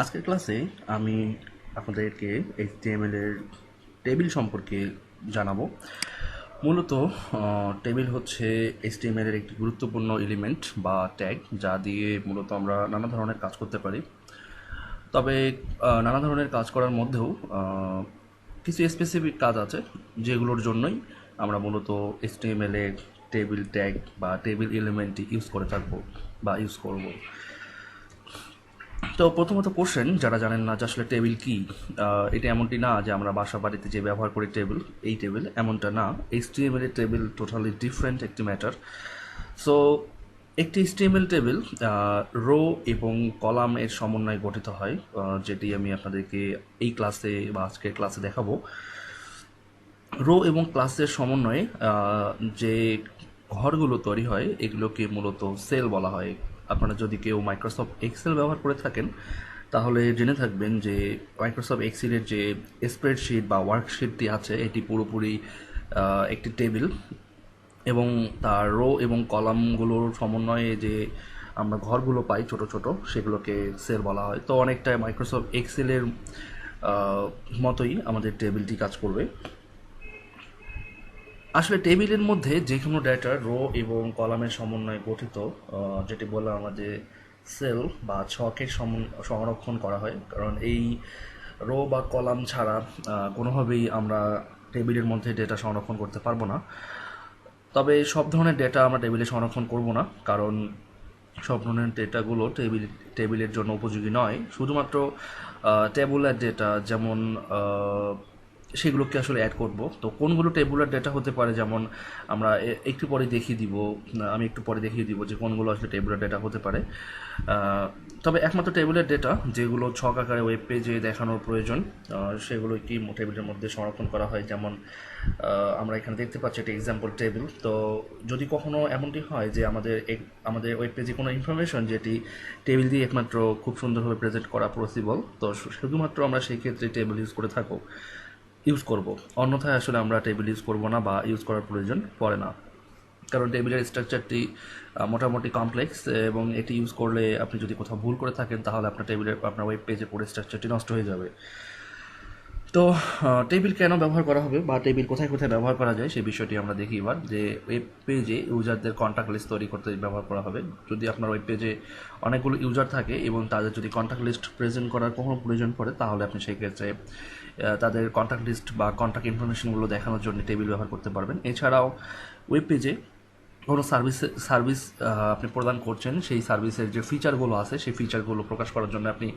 আজকের ক্লাসে আমি আপনাদেরকে এইচটিএমএল এর টেবিল সম্পর্কে জানাব। মূলত টেবিল হচ্ছে এইচটিএমএল এর একটি গুরুত্বপূর্ণ এলিমেন্ট বা ট্যাগ যা দিয়ে মূলত আমরা নানা ধরনের কাজ করতে পারি। তবে নানা ধরনের কাজ করার মধ্যেও কিছু স্পেসিফিক কাজ আছে, যেগুলোর জন্যই আমরা মূলত এইচটিএমএল এর টেবিল ট্যাগ বা টেবিল এলিমেন্টটি ইউজ করে থাকব বা ইউজ করব। তো প্রথমত কোশ্চেন যারা জানেন না যে আসলে টেবিল কি এটা এমনটি না যে আমরা বাসা বাড়িতে যে ব্যবহার করি টেবিল এই টেবিল এমনটা না। এইচটিএমএল এর টেবিল টোটালি ডিফারেন্ট একটি ম্যাটার সো একটি এইচটিএমএল টেবিল রো এবং কলাম এর সমন্বয়ে গঠিত হয় যেটি আমি আপনাদেরকে এই ক্লাসে বা আজকের ক্লাসে দেখাবো। রো এবং ক্লাসের সমন্বয়ে যে ঘরগুলো তৈরি হয়, এগুলোকে মূলত সেল বলা হয়। আপনারা যদি কেউ মাইক্রোসফট এক্সেল ব্যবহার করে থাকেন, তাহলে জেনে থাকবেন যে মাইক্রোসফট এক্সেলের যে স্প্রেডশিট বা ওয়ার্কশিটটি আছে, এটি পুরোপুরি একটি টেবিল এবং তার রো এবং কলামগুলোর সমন্বয়ে যে আমরা ঘরগুলো পাই ছোট ছোট, সেগুলোকে সেল বলা হয়। তো অনেকটা মাইক্রোসফট এক্সেলের মতোই আমাদের টেবিলটি কাজ করবে। আসলে টেবিলের মধ্যে যে কোনো ডেটা, রো এবং কলামের সমন্বয়ে গঠিত যেটি বললাম আমাদের সেল বা ছকের সংরক্ষণ করা হয়। কারণ এই রো বা কলাম ছাড়া কোনোভাবেই আমরা টেবিলের মধ্যে ডেটা সংরক্ষণ করতে পারব না। তবে সব ধরনের ডেটা আমরা টেবিলে সংরক্ষণ করব না, কারণ সব ধরনের ডেটাগুলো টেবিল, টেবিলের জন্য উপযোগী নয়। শুধুমাত্র টেবুলার ডেটা যেমন সেগুলোকে আসলে অ্যাড করব। তো কোনগুলো টেবুলার ডেটা হতে পারে? যেমন আমরা একটু পরে দেখিয়ে দিব আমি একটু পরে দেখিয়ে দিব যে কোনগুলো আসলে টেবুলার ডেটা হতে পারে। তবে একমাত্র টেবিলের ডেটা যেগুলো ছক আকারে ওয়েব পেজে দেখানোর প্রয়োজন সেগুলো কি টেবিলের মধ্যে সংরক্ষণ করা হয়। যেমন আমরা এখানে দেখতে পাচ্ছি একটা এক্সাম্পল টেবিল তো যদি কখনো এমনটি হয় যে আমাদের আমাদের ওয়েব পেজে কোনো ইনফরমেশন যেটি টেবিল দিয়ে একমাত্র খুব সুন্দরভাবে প্রেজেন্ট করা পসিবল তো শুধুমাত্র আমরা সেই ক্ষেত্রে টেবিল ইউজ করে থাকব। ইউজ করব। অন্যথায় আসলে আমরা টেবিল ইউজ করব না বা ইউজ করার প্রয়োজন পড়ে না। কারণ টেবিলের স্ট্রাকচারটি মোটামুটি কমপ্লেক্স এবং এটি ইউজ করলে আপনি যদি কোথাও ভুল করে থাকেন, তাহলে আপনার টেবিলের আপনার ওয়েব পেজে পড়ে স্ট্রাকচারটি নষ্ট হয়ে যাবে। তো টেবিল কেন ব্যবহার করা হবে বা টেবিল কোথায় কোথায় ব্যবহার করা যায় সেই বিষয়টি আমরা দেখি এবার যে ওয়েব পেজে ইউজারদের কন্ট্যাক্ট লিস্ট তৈরি করতে ব্যবহার করা হবে। যদি আপনার ওয়েব পেজে অনেকগুলো ইউজার থাকে এবং তাদের যদি কন্ট্যাক্ট লিস্ট প্রেজেন্ট করার কোনো প্রয়োজন পড়ে, তাহলে আপনি সেই ক্ষেত্রে তাদের কন্ট্যাক্ট লিস্ট বা কন্ট্যাক্ট ইনফরমেশনগুলো দেখানোর জন্য টেবিল ব্যবহার করতে পারবেন। এছাড়াও ওয়েব পেজে কোনো সার্ভিস সার্ভিস আপনি প্রদান করছেন, সেই সার্ভিসের যে ফিচারগুলো আছে, সেই ফিচারগুলো প্রকাশ করার জন্য আপনি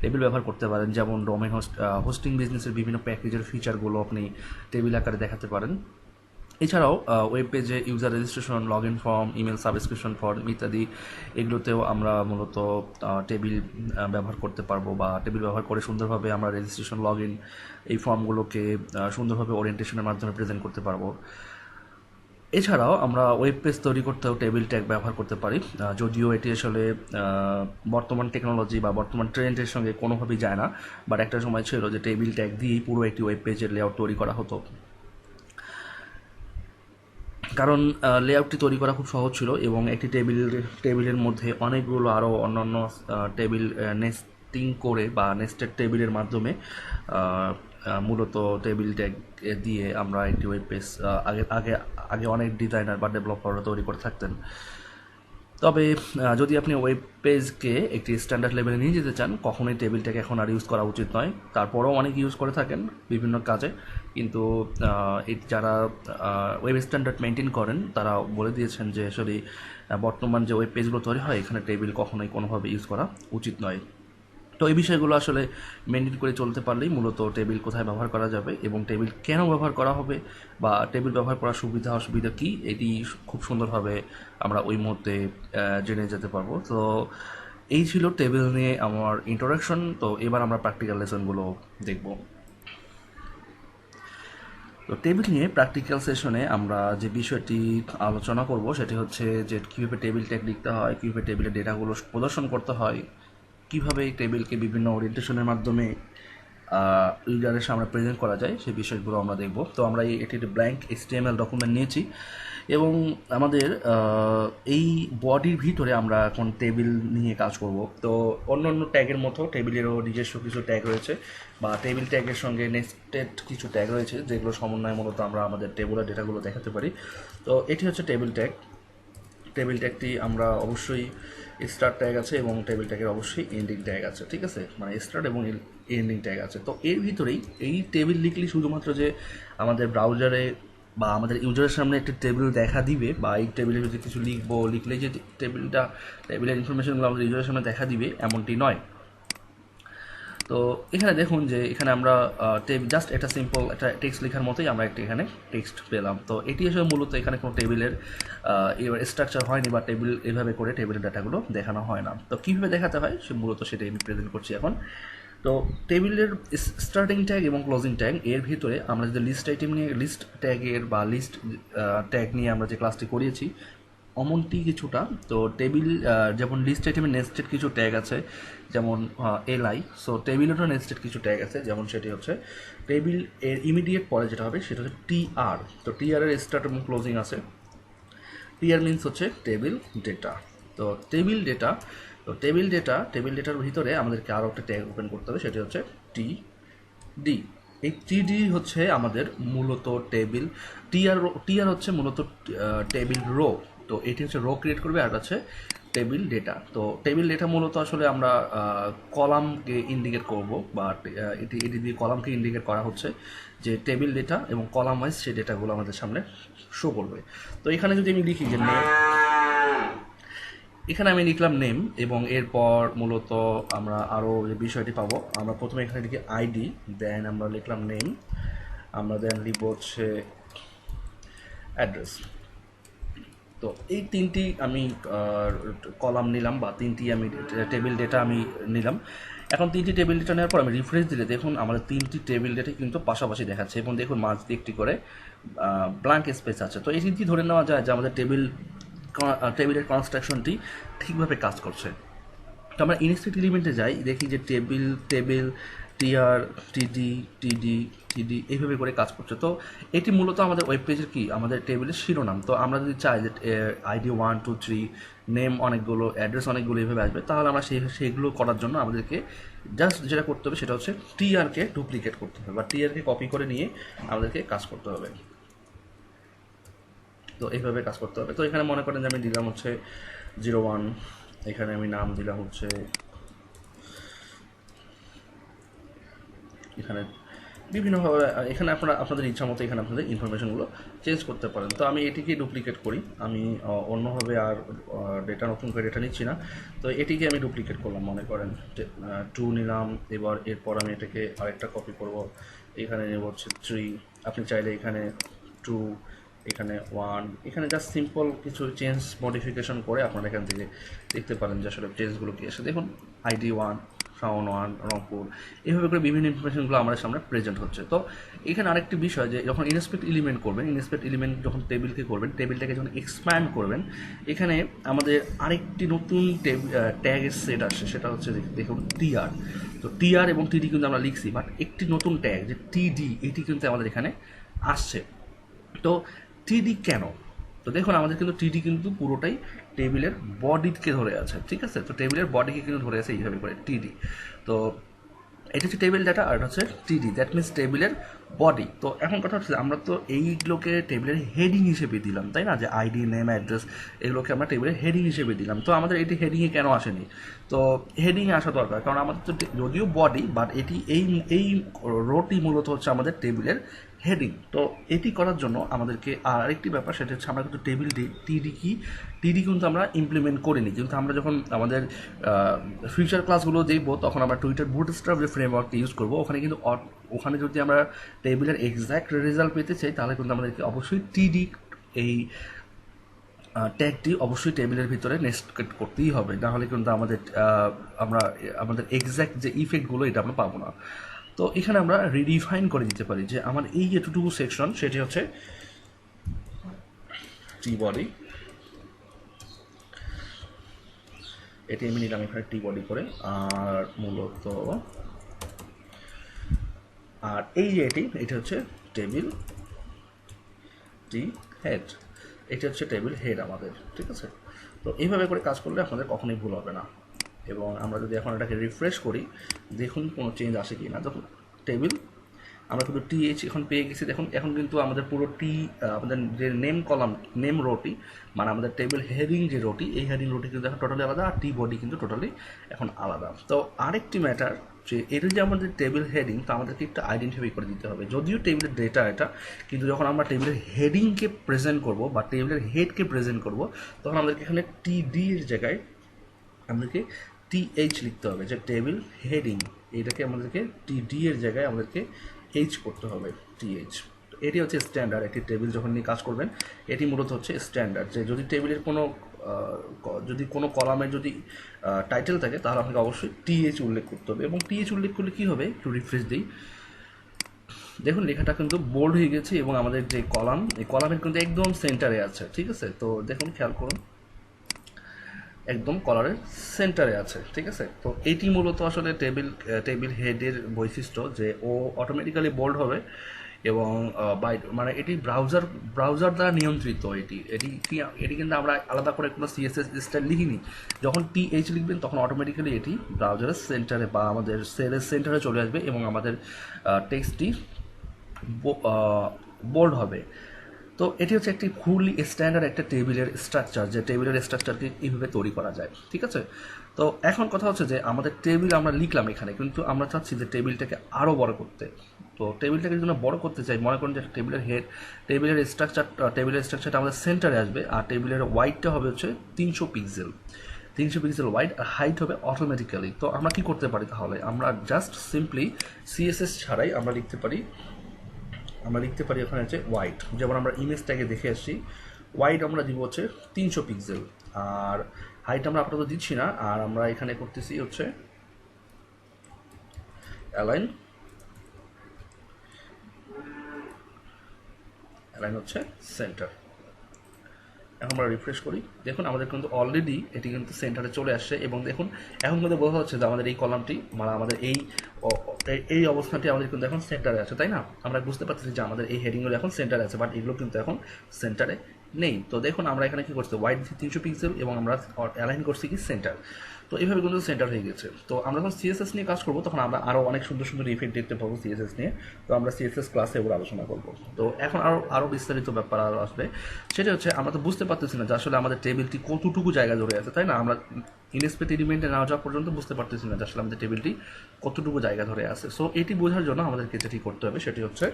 টেবিল ব্যবহার করতে পারেন। যেমন ডোমেন হোস্ট হোস্টিং বিজনেসের বিভিন্ন প্যাকেজের ফিচারগুলো আপনি টেবিল আকারে দেখাতে পারেন। এছাড়াও ওয়েব পেজে user registration log in form email subscription form ইত্যাদি, এগুলোতেও আমরা মূলত টেবিল ব্যবহার করতে পারব বা টেবিল ব্যবহার করে সুন্দরভাবে আমরা রেজিস্ট্রেশন লগ ইন এই ফর্মগুলোকে সুন্দরভাবে ওরিয়েন্টেশনের মাধ্যমে প্রেজেন্ট করতে পারব। এছাড়াও আমরা ওয়েব পেজ তৈরি করতেও টেবিল ট্যাগ ব্যবহার করতে পারি। যদিও এটি আসলে বর্তমান টেকনোলজি বা বর্তমান ট্রেন্ডের সঙ্গে কোনোভাবেই যায় না বাট একটা সময় ছিল যে টেবিল ট্যাগ দিয়েই পুরো একটি ওয়েব পেজের লেআউট তৈরি করা হতো। কারণ লেআউটটি তৈরি করা খুব সহজ ছিল এবং একটি টেবিল টেবিলের মধ্যে অনেকগুলো আরও অন্যান্য টেবিল নেস্টিং করে বা নেস্টেড টেবিলের মাধ্যমে মূলত টেবিল ট্যাগ দিয়ে আমরা একটি ওয়েব পেজ আগে আগে আগে অনেক ডিজাইনার বা ডেভেলপাররা তৈরি করে থাকতেন। তবে যদি আপনি ওয়েব পেজকে একটি স্ট্যান্ডার্ড লেভেলে নিয়ে যেতে চান, কখনোই টেবিলটাকে এখন আর ইউজ করা উচিত নয়। তারপরেও অনেক ইউজ করে থাকেন বিভিন্ন কাজে। কিন্তু যারা ওয়েব স্ট্যান্ডার্ড মেনটেন করেন, তারা বলে দিয়েছেন যে, আসলে বর্তমান যে ওয়েব পেজগুলো তৈরি হয়, এখানে টেবিল কখনোই কোনোভাবে ইউজ করা উচিত নয়। তো এই বিষয়গুলো আসলে মেনটেন করে চলতে পারলেই মূলত টেবিল কোথায় ব্যবহার করা যাবে এবং টেবিল কেন ব্যবহার করা হবে বা টেবিল ব্যবহার করার সুবিধা অসুবিধা কী, এটি খুব সুন্দরভাবে আমরা ওই মুহূর্তে জেনে যেতে পারব। তো এই ছিল টেবিল নিয়ে আমার ইন্ট্রোডাকশন তো এবার আমরা প্র্যাকটিক্যাল লেসনগুলো দেখব। তো টেবিল নিয়ে প্র্যাকটিক্যাল সেশনে আমরা যে বিষয়টি আলোচনা করব, সেটি হচ্ছে যে কীভাবে টেবিল ট্যাগ লিখতে হয়, কীভাবে টেবিলের ডেটাগুলো প্রদর্শন করতে হয় কীভাবে এই টেবিলকে বিভিন্ন ওরিয়েন্টেশনের মাধ্যমে ইউজারের সামনে প্রেজেন্ট করা যায় সেই বিষয়গুলো আমরা দেখব। তো আমরা এই এটি একটি ব্ল্যাঙ্ক এসটিএমএল ডকুমেন্ট নিয়েছি এবং আমাদের এই বডির ভিতরে আমরা এখন টেবিল নিয়ে কাজ করব। তো অন্য অন্য ট্যাগের মতো টেবিলেরও নিজস্ব কিছু ট্যাগ রয়েছে বা টেবিল ট্যাগের সঙ্গে নেক্সটেড কিছু ট্যাগ রয়েছে যেগুলো সমন্বয় মূলত আমরা আমাদের টেবিলের ডেটাগুলো দেখাতে পারি। তো এটি হচ্ছে টেবিল ট্যাগ টেবিল ট্যাগটি আমরা অবশ্যই স্টার্ট ট্যাগ আছে এবং টেবিল ট্যাগের অবশ্যই এন্ডিং ট্যাগ আছে, ঠিক আছে? মানে স্টার্ট এবং এন্ডিং ট্যাগ আছে। তো এর ভিতরেই এই টেবিল লিখলে শুধুমাত্র যে আমাদের ব্রাউজারে বা আমাদের ইউজারের সামনে একটি টেবিল দেখা দিবে বা এই টেবিলে যদি কিছু লিখব লিখলে যে টেবিলটা টেবিলের ইনফরমেশনগুলো আমাদের ইউজারের সামনে দেখা দিবে, এমনটি নয়। তো এখানে দেখুন যে এখানে আমরা জাস্ট একটা সিম্পল একটা টেক্সট লেখার মতোই আমরা একটি এখানে টেক্সট পেলাম। তো এটি আসলে মূলত এখানে কোনো টেবিলের এবার স্ট্রাকচার হয়নি বা টেবিল এভাবে করে টেবিলের ডাটাগুলো দেখানো হয় না। তো কীভাবে দেখাতে হয়? সে মূলত সেটাই আমি প্রেজেন্ট করছি এখন। তো টেবিলের স্টার্টিং ট্যাগ এবং ক্লোজিং ট্যাগ এর ভিতরে আমরা যদি লিস্ট আইটেম নিয়ে লিস্ট ট্যাগের বা লিস্ট ট্যাগ নিয়ে আমরা যে ক্লাসটি করিয়েছি অমনটি কিছুটা, তো টেবিল যেমন লিস্ট আইটেমে নেস্টেড কিছু ট্যাগ আছে, যেমন এলআই সো টেবিলেরও নেস্টেড কিছু ট্যাগ আছে, যেমন সেটি হচ্ছে টেবিলের ইমিডিয়েট পরে যেটা হবে সেটা হচ্ছে টিআর তো টিআর এর স্টার্ট এবং ক্লোজিং আছে। টিআর মিনস হচ্ছে টেবিল ডেটা তো টেবিল ডেটা তো টেবিল ডেটা টেবিল ডেটার ভিতরে আমাদেরকে আরও একটা ট্যাগ ওপেন করতে হবে, সেটি হচ্ছে টি ডি এই টিডি হচ্ছে আমাদের মূলত টেবিল টিআর টিআর হচ্ছে মূলত টেবিল রো তো এটি হচ্ছে রো ক্রিয়েট করবে আর হচ্ছে টেবিল ডেটা তো টেবিল ডেটা মূলত আসলে আমরা কলামকে ইন্ডিকেট করব বা এটি এটি দিয়ে কলামকে ইন্ডিকেট করা হচ্ছে যে টেবিল ডেটা এবং কলাম ওয়াইজ সেই ডেটাগুলো আমাদের সামনে শো করবে। তো এখানে যদি আমি লিখি যে এখানে আমি লিখলাম নেম এবং এরপর মূলত আমরা আরও যে বিষয়টি পাবো, আমরা প্রথমে এখানে লিখি আইডি দেন আমরা লিখলাম নেম আমরা দেন লিখব হচ্ছে অ্যাড্রেস তো এই তিনটি আমি কলাম নিলাম বা তিনটি আমি টেবিল ডেটা আমি নিলাম। এখন তিনটি টেবিল ডেটা নেওয়ার পর আমি রিফ্রেশ দিলে দেখুন আমাদের তিনটি টেবিল ডেটা কিন্তু পাশাপাশি দেখাচ্ছে। এবং দেখুন মাঝ দিয়ে একটি করে ব্ল্যাঙ্ক স্পেস আছে। তো এই তিনটি ধরে নেওয়া যায় যে আমাদের টেবিল টেবিলের কনস্ট্রাকশনটি ঠিকভাবে কাজ করছে। তো আমরা ইনস্টেট এলিমেন্টে যাই, দেখি যে টেবিল টেবিল টিআর, টিডি টিডি টিডি এইভাবে করে কাজ করছে। তো এটি মূলত আমাদের ওয়েব পেজের কি? আমাদের টেবিলের শিরোনাম। তো আমরা যদি চাই যে ID one two three name অনেকগুলো অ্যাড্রেস অনেকগুলো এইভাবে আসবে, তাহলে আমরা সেই, সেইগুলো করার জন্য আমাদেরকে জাস্ট যেটা করতে হবে সেটা হচ্ছে টিআরকে ডুপ্লিকেট করতে হবে বা টিআরকে কপি করে নিয়ে আমাদেরকে কাজ করতে হবে। তো এইভাবে কাজ করতে হবে। তো এখানে মনে করেন যে আমি দিলাম হচ্ছে জিরো ওয়ান এখানে আমি নাম দিলাম হচ্ছে এখানে বিভিন্নভাবে এখানে আপনারা, আপনাদের ইচ্ছা মতো এখানে আপনাদের ইনফরমেশনগুলো চেঞ্জ করতে পারেন। তো আমি এটিকে ডুপ্লিকেট করি। আমি অন্যভাবে আর ডেটা নতুন করে ডেটা নিচ্ছি না। তো এটিকে আমি ডুপ্লিকেট করলাম, মনে করেন। টু নিলাম, এবার এরপর আমি এটাকে আরেকটা কপি করব। এখানে নেব হচ্ছে থ্রি আপনি চাইলে এখানে টু এখানে ওয়ান এখানে জাস্ট সিম্পল কিছু চেঞ্জ মডিফিকেশন করে আপনারা এখান থেকে দেখতে পারেন যে আসলে চেঞ্জগুলো কি এসে দেখুন আইডি ওয়ান শাওন রংপুর এইভাবে করে বিভিন্ন ইনফরমেশনগুলো আমাদের সামনে প্রেজেন্ট হচ্ছে। তো এখানে আরেকটি বিষয় যে যখন ইনস্পেক্ট এলিমেন্ট করবেন ইনস্পেক্ট এলিমেন্ট যখন টেবিলকে করবেন টেবিলটাকে যখন এক্সপ্যান্ড করবেন, এখানে আমাদের আরেকটি নতুন ট্যাগের সেট আসছে, সেটা হচ্ছে দেখ- দেখুন টিআর তো টিআর এবং টিডি কিন্তু আমরা লিখছি বাট একটি নতুন ট্যাগ যে টিডি এটি কিন্তু আমাদের এখানে আসছে। তো টিডি কেন? তো দেখুন, আমাদের কিন্তু টিডি কিন্তু পুরোটাই টেবিলের বডিকে ধরে আছে, ঠিক আছে? তো টেবিলের বডিকে কিন্তু ধরে আছে এইভাবে করে টিডি তো এটা হচ্ছে টেবিল ডাটা আর এটা হচ্ছে টিডি দ্যাট মিনস টেবিলের বডি তো এখন কথা হচ্ছে আমরা তো এইগুলোকে টেবিলের হেডিং হিসেবে দিলাম, তাই না? যে আইডি নেম অ্যাড্রেস এগুলোকে আমরা টেবিলের হেডিং হিসেবে দিলাম। তো আমাদের এটি হেডিংয়ে কেন আসেনি? তো হেডিংয়ে আসা দরকার, কারণ আমাদের তো যদিও বডি বাট এটি এই এই রোটি মূলত হচ্ছে আমাদের টেবিলের হেডিং তো এটি করার জন্য আমাদেরকে আর আরেকটি ব্যাপার, সেটা হচ্ছে আমরা কিন্তু টেবিল টিডি কি টিডি কিন্তু আমরা ইমপ্লিমেন্ট করিনি। কিন্তু আমরা যখন আমাদের ফিউচার ক্লাসগুলো দেখব, তখন আমরা টুইটার বুটস্ট্রাপ যে ফ্রেমওয়ার্কটি ইউজ করব, ওখানে কিন্তু ওখানে যদি আমরা টেবিলের এক্স্যাক্ট রেজাল্ট পেতে চাই, তাহলে কিন্তু আমাদেরকে অবশ্যই টিডি এই ট্যাগটি অবশ্যই টেবিলের ভিতরে নেস্ট করতেই হবে। না হলে কিন্তু আমাদের আমরা, আমাদের এক্স্যাক্ট যে ইফেক্টগুলো এটা আমরা পাবো না। তো এখানে আমরা রিডিফাইন করে দিতে পারি যে আমার এই এতটুকু সেকশন সেটি হচ্ছে টি বডি এটি আমি নিলাম এখানে টি বডি করে, আর মূলত আর এই যে এটি, এটা হচ্ছে টেবিল টি হেড। এটা হচ্ছে টেবিল হেড আমাদের, ঠিক আছে? তো এইভাবে করে কাজ করলে আপনাদের কখনোই ভুল হবে না। এবং আমরা যদি এখন এটাকে রিফ্রেশ করি, দেখুন কোনো চেঞ্জ আসে কি না দেখুন, টেবিল, আমরা কিন্তু টিএইচ এখন পেয়ে গেছি। দেখুন, এখন কিন্তু আমাদের পুরো টি আমাদের যে নেম কলাম নেম রোটি মানে আমাদের টেবিল হেডিং যে রোটি এই হেডিং রোটি কিন্তু এখন টোটালি আলাদা, আর টি বডি কিন্তু টোটালি এখন আলাদা। তো আরেকটি ম্যাটার যে এটা যে আমাদের টেবিল হেডিং তো আমাদেরকে একটু আইডেন্টিফাই করে দিতে হবে। যদিও টেবিলের ডেটা এটা, কিন্তু যখন আমরা টেবিলের হেডিংকে প্রেজেন্ট করব বা টেবিলের হেডকে প্রেজেন্ট করব, তখন আমাদেরকে এখানে টি ডি এর জায়গায় আমাদেরকে টিএইচ লিখতে হবে, যে টেবিল হেডিং এটাকে আমাদেরকে টি ডি এর জায়গায় আমাদেরকে এইচ করতে হবে টিএইচ এটি হচ্ছে স্ট্যান্ডার্ড একটি টেবিল যখন নিয়ে কাজ করবেন, এটি মূলত হচ্ছে স্ট্যান্ডার্ড যে যদি টেবিলের কোনো যদি কোনো কলামের যদি টাইটেল থাকে, তাহলে আপনাকে অবশ্যই টিএইচ উল্লেখ করতে হবে। এবং টিএইচ উল্লেখ করলে কী হবে? একটু রিফ্রেশ দিই। দেখুন, লেখাটা কিন্তু বোল্ড হয়ে গেছে এবং আমাদের যে কলাম, এই কলামের কিন্তু একদম সেন্টারে আছে, ঠিক আছে? তো দেখুন, খেয়াল করুন। একদম কলারের সেন্টারে আছে, ঠিক আছে? তো এটি মূলত আসলে টেবিল টেবিল হেডের বৈশিষ্ট্য যে ও অটোমেটিক্যালি বোল্ড হবে। এবং বাই মানে এটি ব্রাউজার ব্রাউজার দ্বারা নিয়ন্ত্রিত এটি। এটি এটি কিন্তু আমরা আলাদা করে কোনো সিএসএস স্টাইল লিখিনি। যখন টি এইচ লিখবেন, তখন অটোমেটিক্যালি এটি ব্রাউজারের সেন্টারে বা আমাদের সেলের সেন্টারে চলে আসবে এবং আমাদের টেক্সটটি বোল্ড হবে। তো এটি হচ্ছে একটি ফুললি স্ট্যান্ডার্ড একটা টেবিলের স্ট্রাকচার যে টেবিলের স্ট্রাকচারকে এইভাবে তৈরি করা যায়, ঠিক আছে? তো এখন কথা হচ্ছে যে আমাদের টেবিল আমরা লিখলাম এখানে, কিন্তু আমরা চাচ্ছি যে টেবিলটাকে আরও বড় করতে। তো টেবিলটাকে যদি বড় করতে চাই, মনে করুন যে টেবিলের হেড টেবিলের স্ট্রাকচার টেবিলের স্ট্রাকচারটা আমাদের সেন্টারে আসবে, আর টেবিলের ওয়াইডটা হবে হচ্ছে তিনশো পিক্সেল তিনশো পিক্সেল ওয়াইড আর হাইট হবে অটোমেটিক্যালি তো আমরা কি করতে পারি তাহলে? আমরা জাস্ট সিম্পলি সিএসএস ছাড়াই আমরা লিখতে পারি, আমরা লিখতে পারি ওখানে হচ্ছে হোয়াইট যেমন আমরা ইমেজটাকে দেখে আসছি হোয়াইট আমরা দিব হচ্ছে তিনশো পিক্সেল আর হাইট আমরা আপাতত দিচ্ছি না, আর আমরা এখানে করতেছি হচ্ছে অ্যালাইন অ্যালাইন হচ্ছে সেন্টার এখন আমরা রিফ্রেশ করি। দেখুন, আমাদের কিন্তু অলরেডি এটি কিন্তু সেন্টারে চলে আসছে, এবং দেখুন, এখন কিন্তু বোঝা যাচ্ছে যে আমাদের এই কলামটি মানে আমাদের এই এই অবস্থানটি আমাদের কিন্তু এখন সেন্টারে আছে, তাই না? আমরা বুঝতে পারতেছি যে আমাদের এই হেডিংগুলো এখন সেন্টারে আছে বাট এগুলো কিন্তু এখন সেন্টারে নেই। তো দেখুন, আমরা এখানে কি করছি? ওয়াইড তিনশো পিক্সেল এবং আমরা অ্যালাইন করছি কি সেন্টার তো এইভাবে কিন্তু সেন্টার হয়ে গেছে। তো আমরা যখন সিএসএস নিয়ে কাজ করব, তখন আমরা আরও অনেক সুন্দর সুন্দর ইফেক্ট দেখতে পাবো সিএসএস নিয়ে। তো আমরা সিএসএস ক্লাসে এগুলো আলোচনা করব। তো এখন আরও আরও বিস্তারিত ব্যাপার আরও আসবে। সেটা হচ্ছে, আমরা তো বুঝতে পারতেছি না যে আসলে আমাদের টেবিলটি কতটুকু জায়গা ধরে আছে, তাই না? আমরা ইনস্পেক্ট এলিমেন্টে না যাওয়া পর্যন্ত বুঝতে পারতেছি না যে আসলে আমাদের টেবিলটি কতটুকু জায়গা ধরে আছে। সো এটি বোঝার জন্য আমাদেরকে যেটি করতে হবে, সেটি হচ্ছে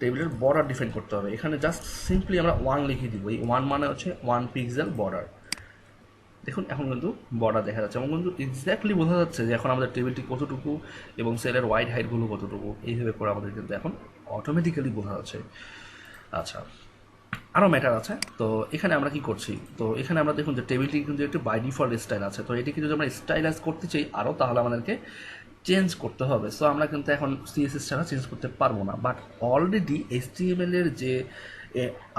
টেবিলের বর্ডার ডিফাইন করতে হবে। এখানে জাস্ট সিম্পলি আমরা ওয়ান লিখে দিব। এই ওয়ান মানে হচ্ছে ওয়ান পিক্সেল বর্ডার দেখুন, এখন কিন্তু বর্ডার দেখা যাচ্ছে এবং কিন্তু এক্স্যাক্টলি বোঝা যাচ্ছে যে এখন আমাদের টেবিলটি কতটুকু এবং সেলের ওয়াইড হাইটগুলো কতটুকু। এইভাবে করে আমাদের কিন্তু এখন অটোমেটিক্যালি বোঝা যাচ্ছে। আচ্ছা আরও ম্যাটার আছে। তো এখানে আমরা কি করছি? তো এখানে আমরা দেখুন যে টেবিলটি কিন্তু একটু বাই ডিফল্ট স্টাইল আছে। তো এটিকে যদি আমরা স্টাইলাইজ করতে চাই আরও তাহলে আমাদেরকে চেঞ্জ করতে হবে। সো আমরা কিন্তু এখন সিএসএস ছাড়া চেঞ্জ করতে পারব না। বাট অলরেডি এইচটিএমএল এর যে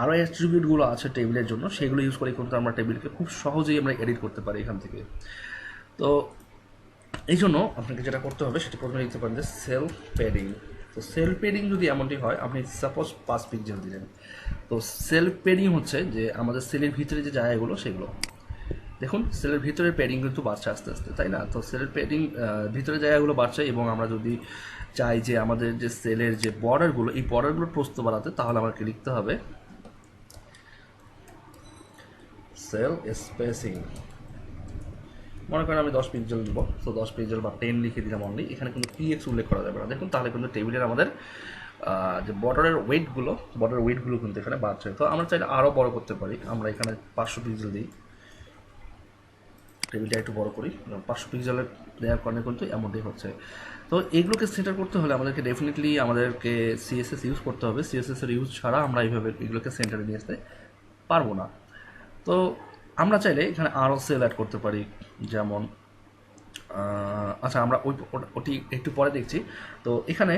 আরও অ্যাট্রিবিউটগুলো আছে টেবিলের জন্য, সেগুলো ইউজ করে কিন্তু আমরা টেবিলকে খুব সহজেই আমরা এডিট করতে পারি এখান থেকে। তো, এই জন্য আপনাকে যেটা করতে হবে, সেটা প্রথমে লিখতে পারেন যে সেলফ পেডিং তো সেলফ পেডিং যদি এমনটি হয়, আপনি সাপোজ পাঁচ পিক্সেল দিলেন। তো সেলফ পেডিং হচ্ছে যে, আমাদের সেলের ভিতরে যে জায়গাগুলো, সেগুলো। দেখুন সেলের ভিতরের প্যাডিং কিন্তু বাড়ছে আস্তে আস্তে, তাই না? তো সেলের প্যাডিং ভিতরের জায়গাগুলো বাড়ছে এবং আমরা যদি চাই যে আমাদের যে সেলের যে বর্ডারগুলো এই বর্ডারগুলোর প্রস্ত বাড়াতে, তাহলে আমাকে লিখতে হবে সেল স্পেসিং মনে করেন আমি দশ পিক্সেল দিব তো দশ পিক্সেল বা টেন লিখে দিলাম অনলি এখানে কিন্তু পিএক্স উল্লেখ করা যাবে না। দেখুন, তাহলে কিন্তু টেবিলের আমাদের যে বর্ডারের ওয়েটগুলো বর্ডারের ওয়েটগুলো কিন্তু এখানে বাড়ছে। তো আমরা চাইলে আরও বড় করতে পারি। আমরা এখানে পাঁচশো পিক্সেল দিই। টেবিলটা একটু বড় করি। পাঁচশো পিক্সেলের দেওয়ার কারণে কিন্তু এমনটাই হচ্ছে। তো এগুলোকে সেন্টার করতে হলে আমাদেরকে ডেফিনেটলি আমাদেরকে সিএসএস ইউজ করতে হবে। সিএসএস এর ইউজ ছাড়া আমরা এইভাবে এগুলোকে সেন্টারে নিয়ে আসতে পারব না। তো আমরা চাইলে এখানে আরও সেল অ্যাড করতে পারি। যেমন আচ্ছা আমরা ওই ওটি একটু পরে দেখছি। তো এখানে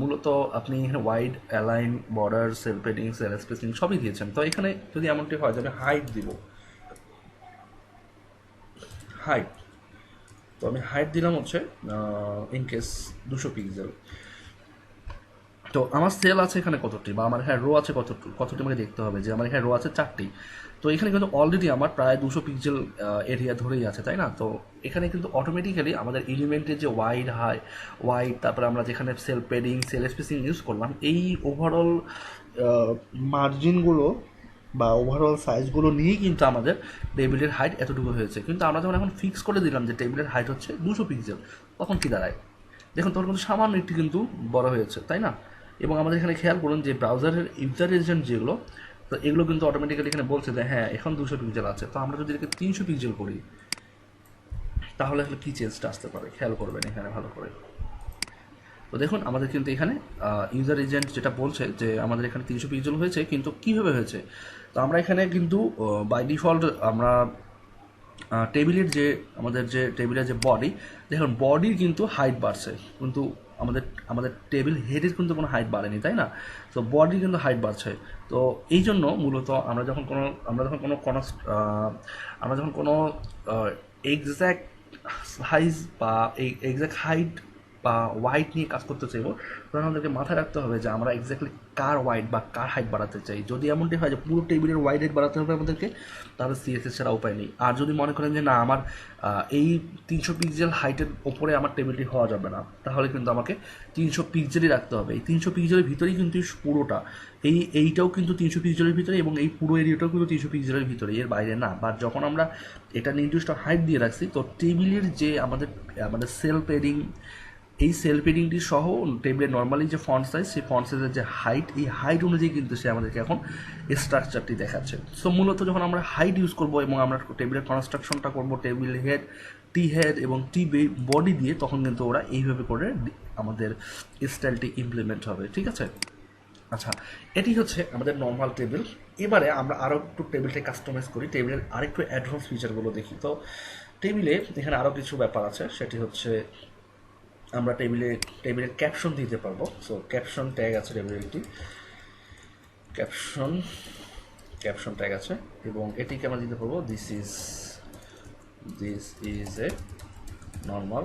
মূলত আপনি এখানে wide align border cell padding cell spacing সবই দিয়েছেন। তো এখানে যদি এমনটি হয় যে আমি হাইট দিব। হাইট তো আমি হাইট দিলাম হচ্ছে ইনকেস দুশো পিক্সেল তো আমার সেল আছে এখানে কতটি বা আমার এখানে রো আছে কত কতটি আমাকে দেখতে হবে যে আমার এখানে রো আছে চারটি। তো এখানে কিন্তু অলরেডি আমার প্রায় দুশো পিক্সেল এরিয়া ধরেই আছে, তাই না? তো এখানে কিন্তু অটোমেটিক্যালি আমাদের এলিমেন্টের যে ওয়াইড হাই ওয়াইড তারপরে আমরা যেখানে cell padding cell spacing use করলাম, এই ওভারঅল মার্জিনগুলো বা ওভারঅল সাইজগুলো নিয়েই কিন্তু আমাদের টেবিলের হাইট এতটুকু হয়েছে। কিন্তু আমরা যখন এখন ফিক্স করে দিলাম যে টেবিলের হাইট হচ্ছে দুশো পিক্সেল তখন কী দাঁড়ায়? দেখুন, তখন কিন্তু সামান্য একটি কিন্তু বড় হয়েছে, তাই না? এবং আমাদের এখানে খেয়াল করুন যে ব্রাউজারের ইউজার এজেন্ট যেগুলো, তো এগুলো কিন্তু অটোমেটিক্যালি এখানে বলছে যে হ্যাঁ এখন দুশো পিক্সেল আছে। তো আমরা যদি এটাকে তিনশো পিক্সেল করি, তাহলে আসলে কী চেঞ্জটা আসতে পারে? খেয়াল করবেন এখানে ভালো করে। তো দেখুন, আমাদের কিন্তু এখানে ইউজার এজেন্ট যেটা বলছে যে আমাদের এখানে তিনশো পিক্সেল হয়েছে, কিন্তু কীভাবে হয়েছে? তো আমরা এখানে কিন্তু বাই ডিফল্ট আমরা টেবিলের যে, আমাদের যে টেবিলের যে বডি দেখুন বডির কিন্তু হাইট বাড়ছে। কিন্তু আমাদের আমাদের টেবিল হেডের কিন্তু কোনো হাইট বাড়েনি, তাই না? তো বডির কিন্তু হাইট বাড়ছে। তো এই জন্য মূলত আমরা যখন কোনো, আমরা যখন কোনো কোনো আমরা যখন কোনো এক্স্যাক্ট সাইজ বা এক্স্যাক্ট হাইট বা ওয়াইট নিয়ে কাজ করতে চাইব, তখন আমাদেরকে মাথায় রাখতে হবে যে আমরা এক্স্যাক্টলি কার ওয়াইড বা কার হাইট বাড়াতে চাই। যদি এমনটি হয় যে পুরো টেবিলের ওয়াইড হাইট বাড়াতে হবে আমাদেরকে, তাহলে সিএসএস ছাড়া উপায় নেই। আর যদি মনে করেন যে না, আমার এই তিনশো পিক্সেল হাইটের ওপরে আমার টেবিলটি হওয়া যাবে না, তাহলে কিন্তু আমাকে তিনশো পিক্সেলই রাখতে হবে। এই তিনশো পিক্সেলের ভিতরেই কিন্তু পুরোটা, এই, এইটাও কিন্তু তিনশো পিক্সেলের ভিতরে এবং এই পুরো এরিয়াটাও কিন্তু তিনশো পিক্সেলের ভিতরে, এর বাইরে না। বা যখন আমরা এটা নির্দিষ্ট হাইট দিয়ে রাখছি, তো টেবিলের যে আমাদের আমাদের সেল পেডিং এই সেল পেডিংটি সহ টেবিলের নর্মালি যে ফন্ট সাইজ সেই ফন্ট সাইজের যে হাইট এই হাইট অনুযায়ী কিন্তু সে আমাদেরকে এখন স্ট্রাকচারটি দেখাচ্ছে। সো মূলত যখন আমরা হাইট ইউজ করব এবং আমরা টেবিলের কনস্ট্রাকশনটা করব টেবিল হেড টি হেড এবং টি বডি দিয়ে, তখন কিন্তু ওরা এইভাবে করে আমাদের স্টাইলটি ইমপ্লিমেন্ট হবে, ঠিক আছে? আচ্ছা এটি হচ্ছে আমাদের নর্মাল টেবিল এবারে আমরা আরও একটু টেবিলটা কাস্টমাইজ করি। টেবিলের আরেকটু অ্যাডভান্স ফিচারগুলো দেখি। তো টেবিলে এখানে আরও কিছু ব্যাপার আছে। সেটি হচ্ছে আমরা টেবিলে, টেবিলের ক্যাপশন দিতে পারব। সো ক্যাপশন ট্যাগ আছে টেবিলের একটি। ক্যাপশন ক্যাপশন ট্যাগ আছে। এবং এটিকে আমরা দিতে পারব this is this is a normal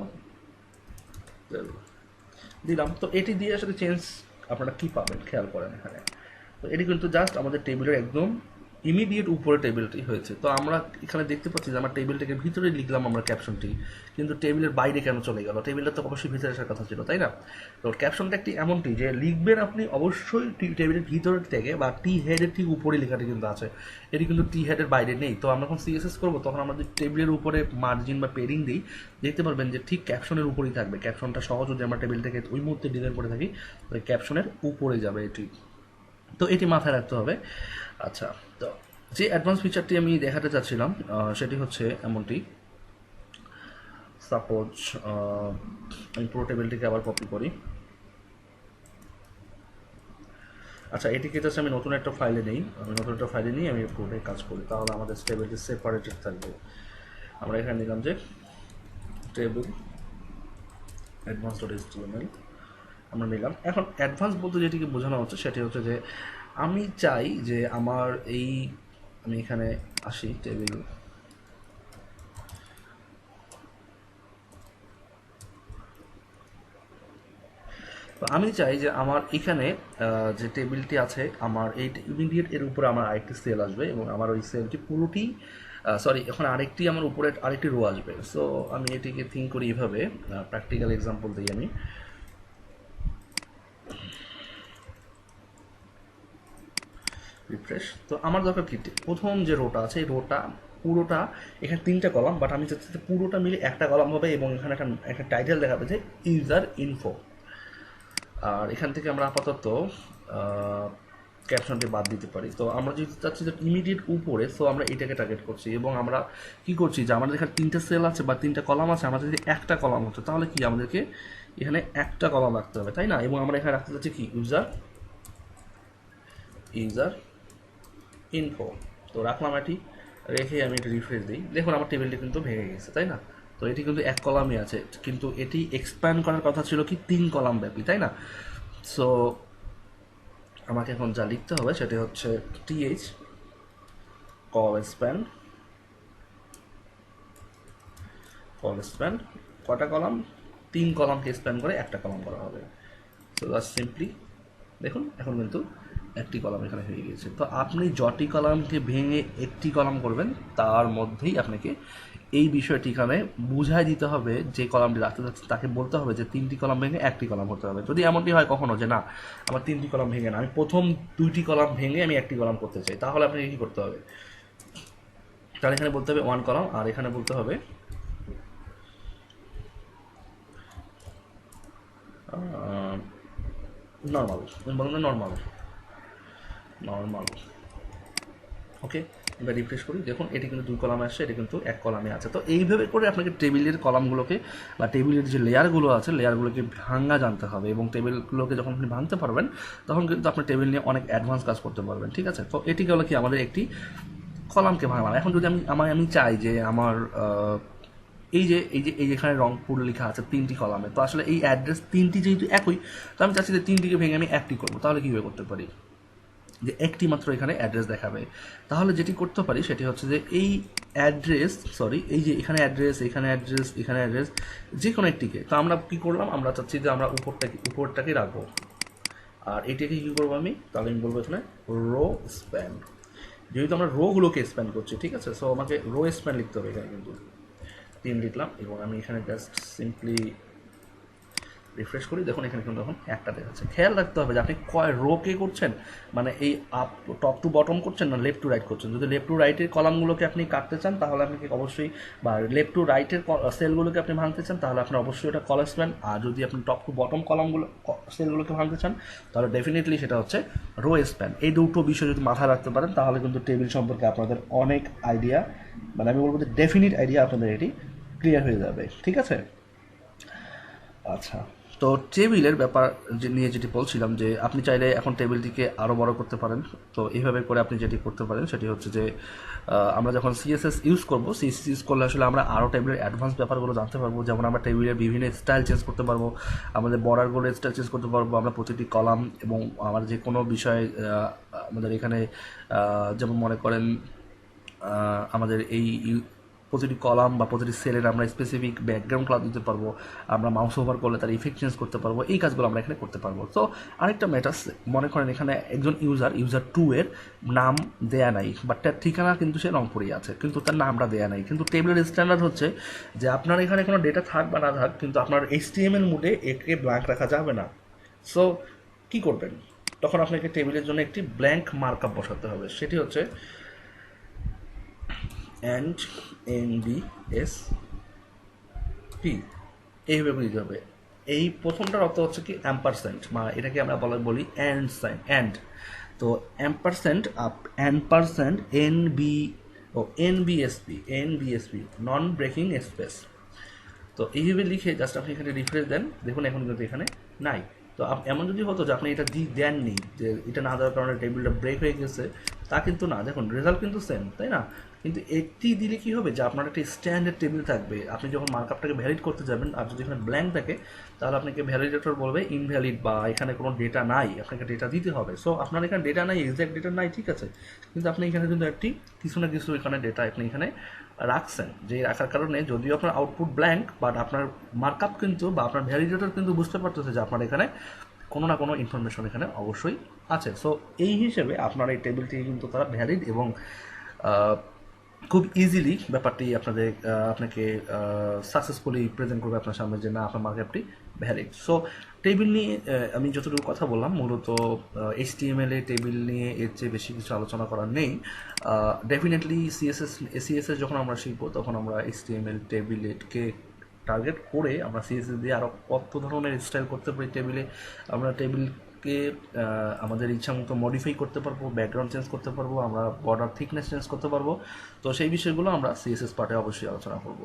দিলাম। তো এটি দিয়ে আসলে চেঞ্জ আপনারা কী পাবেন? খেয়াল করেন এখানে। তো এটি কিন্তু জাস্ট আমাদের টেবিলের একদম ইমিডিয়েট উপরে টেবিলটি হয়েছে। তো আমরা এখানে দেখতে পাচ্ছি যে আমার টেবিলটাকে ভিতরে লিখলাম আমরা ক্যাপশনটি কিন্তু টেবিলের বাইরে কেন চলে গেল? টেবিলটা তো অবশ্যই ভিতরে আসার কথা ছিল, তাই না? তো ক্যাপশনটা একটি এমনটি যে লিখবেন আপনি অবশ্যই টেবিলের ভিতরে থেকে বা টি হেডের ঠিক উপরে লেখাটি কিন্তু আছে। এটি কিন্তু টি হেডের বাইরে নেই। তো আমরা যখন সিএসএস করব, তখন আমরা যদি টেবিলের উপরে মার্জিন বা পেরিং দিই, দেখতে পারবেন যে ঠিক ক্যাপশনের উপরেই থাকবে। ক্যাপশনটা সহজ যদি আমরা টেবিলটাকে ওই মুহূর্তে ডিজাইন করে থাকি ক্যাপশনের উপরে যাবে এটি। তো এটি মাথায় রাখতে হবে। আচ্ছা। যে অ্যাডভান্স ফিচারটি আমি দেখাতে চাচ্ছিলাম সেটি হচ্ছে এমনটি। সাপোজ আমি পুরো টেবিলটিকে আবার কপি করি। আচ্ছা এটিকে জাস্ট আমি নতুন একটা ফাইলে নেই? আমি নতুন একটা ফাইলে নিই আমি পুরোটাই কাজ করি। তাহলে আমাদের টেবিলটি সেপারেটেড থাকবে। আমরা এখানে নিলাম যে টেবিল অ্যাডভান্স ডট এসটিএমএল আমরা নিলাম। এখন অ্যাডভান্স বলতে যেটিকে বোঝানো হচ্ছে, সেটি হচ্ছে যে আমি চাই যে আমার এই আমি এখানে আসি টেবিল আমি চাই যে আমার এখানে যে টেবিলটি আছে, আমার এই ইমিডিয়েট এর উপরে আমার আরেকটি সেল আসবে এবং আমার ওই সেলটি পুরোটি সরি এখন আরেকটি আমার উপরে আরেকটি রো আসবে। সো আমি এটিকে থিঙ্ক করি এভাবে প্র্যাকটিক্যাল এক্সাম্পল দিই আমি। রিফ্রেশ তো আমার দরকার কি প্রথম যে রোটা আছে, এই রোটা পুরোটা, এখানে তিনটা কলাম বাট আমি চাচ্ছি পুরোটা মিলে একটা কলাম হবে এবং এখানে একটা একটা টাইটেল দেখাবে যে ইউজার ইনফো আর এখান থেকে আমরা আপাতত ক্যাপশনটি বাদ দিতে পারি। তো আমরা যদি চাচ্ছি যে ইমিডিয়েট উপরে সো আমরা এটাকে টার্গেট করছি এবং আমরা কি করছি যে আমাদের এখানে তিনটা সেল আছে বা তিনটা কলাম আছে, আমাদের যদি একটা কলাম হচ্ছে তাহলে কি আমাদেরকে এখানে একটা কলাম রাখতে হবে, তাই না? এবং আমরা এখানে রাখতে চাচ্ছি কি? ইউজার ইউজার ইনফো তো রাখলাম এটি, রেখে আমি একটু রিফ্রেশ দিই। দেখুন, আমার টেবিলটি কিন্তু ভেঙে গেছে, তাই না? তো এটি কিন্তু এক কলামই আছে, কিন্তু এটি এক্সপ্যান্ড করার কথা ছিল কি তিন কলাম ব্যাপী, তাই না? সো আমাকে এখন যা লিখতে হবে সেটি হচ্ছে TH col span col span কটা কলাম? তিন কলামকে স্প্যান করে একটা কলাম করা হবে। সো দ্যাট সিম্পলি দেখুন, এখন কিন্তু একটি কলাম এখানে হয়ে গিয়েছে। তো আপনি যটি কলামকে ভেঙে একটি কলাম করবেন, তার মধ্যেই আপনাকে এই বিষয়টি এখানে বুঝাই দিতে হবে, যে কলামটি রাখতে যাচ্ছে তাকে বলতে হবে যে তিনটি কলাম ভেঙে একটি কলাম করতে হবে। যদি এমনটি হয় কখনো যে না, আমার তিনটি কলাম ভেঙে না, আমি প্রথম দুইটি কলাম ভেঙে আমি একটি কলাম করতে চাই, তাহলে আপনাকে কী করতে হবে? তাহলে এখানে বলতে হবে ওয়ান কলাম, আর এখানে বলতে হবে নর্মাল বলুন নর্মাল নর্মাল ওকে এবার রিফ্রেশ করি। দেখুন, এটি কিন্তু দুই কলামে আসছে, এটি কিন্তু এক কলামে আছে। তো এইভাবে করে আপনাকে টেবিলের কলামগুলোকে বা টেবিলের যে লেয়ারগুলো আছে, লেয়ারগুলোকে ভাঙা জানতে হবে এবং টেবিলগুলোকে যখন আপনি ভাঙতে পারবেন, তখন কিন্তু আপনি টেবিল নিয়ে অনেক অ্যাডভান্স কাজ করতে পারবেন, ঠিক আছে? তো এটি হলো কি আমাদের একটি কলামকে ভাঙলাম এখন যদি আমি আমার আমি চাই যে আমার এই যে এই যে, এই যেখানে রংপুর লেখা আছে তিনটি কলামে, তো আসলে এই অ্যাড্রেস তিনটি যেহেতু একই, তো আমি চাচ্ছি যে তিনটিকে ভেঙে আমি একটি করব, তাহলে কীভাবে করতে পারি? যে একটি মাত্র এখানে অ্যাড্রেস দেখাবে। তাহলে যেটি করতে পারি সেটি হচ্ছে যে এই অ্যাড্রেস, সরি, এই যে এখানে অ্যাড্রেস এখানে অ্যাড্রেস এখানে অ্যাড্রেস যে কোনো একটিকে। তো আমরা কী করলাম? আমরা চাচ্ছি যে আমরা উপরটাকে উপরটাকে রাখব। আর এটাকে কী করব আমি? তাহলে আমি বলব এখানে রো স্প্যান যেহেতু আমরা রোগুলোকে স্প্যান করছি, ঠিক আছে? সো আমাকে রো স্প্যান লিখতে হবে এখানে কিন্তু। তিন লিখলাম এবং আমি এখানে জাস্ট সিম্পলি রিফ্রেশ করি, দেখুন এখানে কিন্তু এখন একটা দেখাচ্ছে। খেয়াল রাখতে হবে যে আপনি কয় রো কে করছেন মানে এই আপ টপ টু বটম করছেন না লেফট টু রাইট করছেন। যদি লেফট টু রাইটের কলামগুলোকে আপনি কাটতে চান, তাহলে আপনাকে অবশ্যই, বা লেফট টু রাইটের সেলগুলোকে আপনি ভাঙতে চান, তাহলে আপনার অবশ্যই এটা কলার স্প্যান আর যদি আপনি টপ টু বটম কলামগুলো সেলগুলোকে ভাঙতে চান, তাহলে ডেফিনেটলি সেটা হচ্ছে রো স্প্যান এই দুটো বিষয় যদি মাথায় রাখতে পারেন, তাহলে কিন্তু টেবিল সম্পর্কে আপনাদের অনেক আইডিয়া মানে আমি বলব যে ডেফিনিট আইডিয়া আপনাদের এটি ক্লিয়ার হয়ে যাবে। ঠিক আছে? আচ্ছা। তো টেবিলের ব্যাপার নিয়ে যেটি বলছিলাম যে আপনি চাইলে এখন টেবিলটিকে আরও বড় করতে পারেন। তো এইভাবে করে আপনি যেটি করতে পারেন সেটি হচ্ছে যে আমরা যখন সিএসএস ইউজ করব সিএসএস ইউজ করলে আসলে আমরা আরও টেবিলের অ্যাডভান্স ব্যাপারগুলো জানতে পারব। যেমন আমরা টেবিলের বিভিন্ন স্টাইল চেঞ্জ করতে পারব, আমাদের বর্ডারগুলো স্টাইল চেঞ্জ করতে পারব, আমরা প্রতিটি কলাম এবং আমার যে কোনো বিষয়ে আমাদের এখানে যেমন মনে করেন আমাদের এই প্রতিটি কলাম বা প্রতিটি সেলের আমরা স্পেসিফিক ব্যাকগ্রাউন্ড ক্লাস দিতে পারব, আমরা মাউস ওভার করলে তার ইফেক্ট চেঞ্জ করতে পারব, এই কাজগুলো আমরা এখানে করতে পারব। তো আরেকটা ম্যাটার মনে করেন এখানে একজন ইউজার ইউজার টু এর নাম দেয়া নাই বাট তার ঠিকানা কিন্তু সে রংপুরেই আছে, কিন্তু তার নামটা দেয়া নাই। কিন্তু টেবিলের স্ট্যান্ডার্ড হচ্ছে যে আপনার এখানে কোনো ডেটা থাক বা না থাক, কিন্তু আপনার এইচটিএমএল মোডে একে ব্ল্যাঙ্ক রাখা যাবে না। সো কি করবেন? তখন আপনাকে টেবিলের জন্য একটি ব্ল্যাঙ্ক মার্কআপ বসাতে হবে। সেটি হচ্ছে and N B S P এইভাবে দিতে হবে এই প্রথমটার অর্থ হচ্ছে কি অ্যাম্পারসেন্ট বা এটাকে আমরা বলা বলি অ্যান্ড সাইন অ্যান্ড তো ampersand up ampersand N B O N B S BSP N B S BSP non breaking space তো এইভাবে লিখে জাস্ট আপনি এখানে রিফ্রেশ দেন, দেখুন এখন কিন্তু এখানে নাই। তো এমন যদি হতো যে আপনি এটা দি দেননি, যে এটা না দেওয়ার কারণে টেবিলটা ব্রেক হয়ে গেছে, তা কিন্তু না। দেখুন রেজাল্ট কিন্তু সেম তাই না? কিন্তু এটি দিলে কি হবে? যে আপনার একটা স্ট্যান্ডার্ড টেবিল থাকবে। আপনি যখন মার্কআপটাকে ভ্যালিড করতে যাবেন, আর যদি এখানে ব্ল্যাঙ্ক থাকে, তাহলে আপনাকে ভ্যালিডেটর বলবে ইনভ্যালিড বা এখানে কোনো ডেটা নাই, আপনাকে ডেটা দিতে হবে। সো আপনার এখানে ডেটা নাই এক্সাক্ট ডেটা নাই, ঠিক আছে? কিন্তু আপনি এখানে কিন্তু একটি কিছু না কিছু এখানে ডেটা আপনি এখানে রাখছেন, যে রাখার কারণে যদিও আপনার আউটপুট ব্ল্যাঙ্ক বাট আপনার মার্কআপ কিন্তু বা আপনার ভ্যালিডেটর কিন্তু বুঝতে পারতেছে যে আপনার এখানে কোনো না কোনো ইনফরমেশন এখানে অবশ্যই আছে। সো এই হিসেবে আপনার এই টেবিলটি কিন্তু তারা ভ্যালিড এবং খুব ইজিলি ব্যাপারটি আপনাদের আপনাকে সাকসেসফুলি প্রেজেন্ট করবে আপনার সামনে যে না, আপনার মার্কেটটি ভ্যালিড সো টেবিল নিয়ে আমি যতটুকু কথা বললাম, মূলত এইচ টি এম এল এ টেবিল নিয়ে এর চেয়ে বেশি কিছু আলোচনা করার নেই। ডেফিনেটলি সিএসএস সিএসএস যখন আমরা শিখব, তখন আমরা এইচ টি এম এল টেবিলকে টার্গেট করে আমরা সিএসএস দিয়ে আরও কত ধরনের স্টাইল করতে পারি টেবিলে আমরা টেবিলকে আমাদের ইচ্ছা মতো মডিফাই করতে পারব ব্যাকগ্রাউন্ড চেঞ্জ করতে পারব, আমরা বর্ডার থিকনেস চেঞ্জ করতে পারব। তো সেই বিষয়গুলো আমরা সিএসএস পার্টে অবশ্যই আলোচনা করব।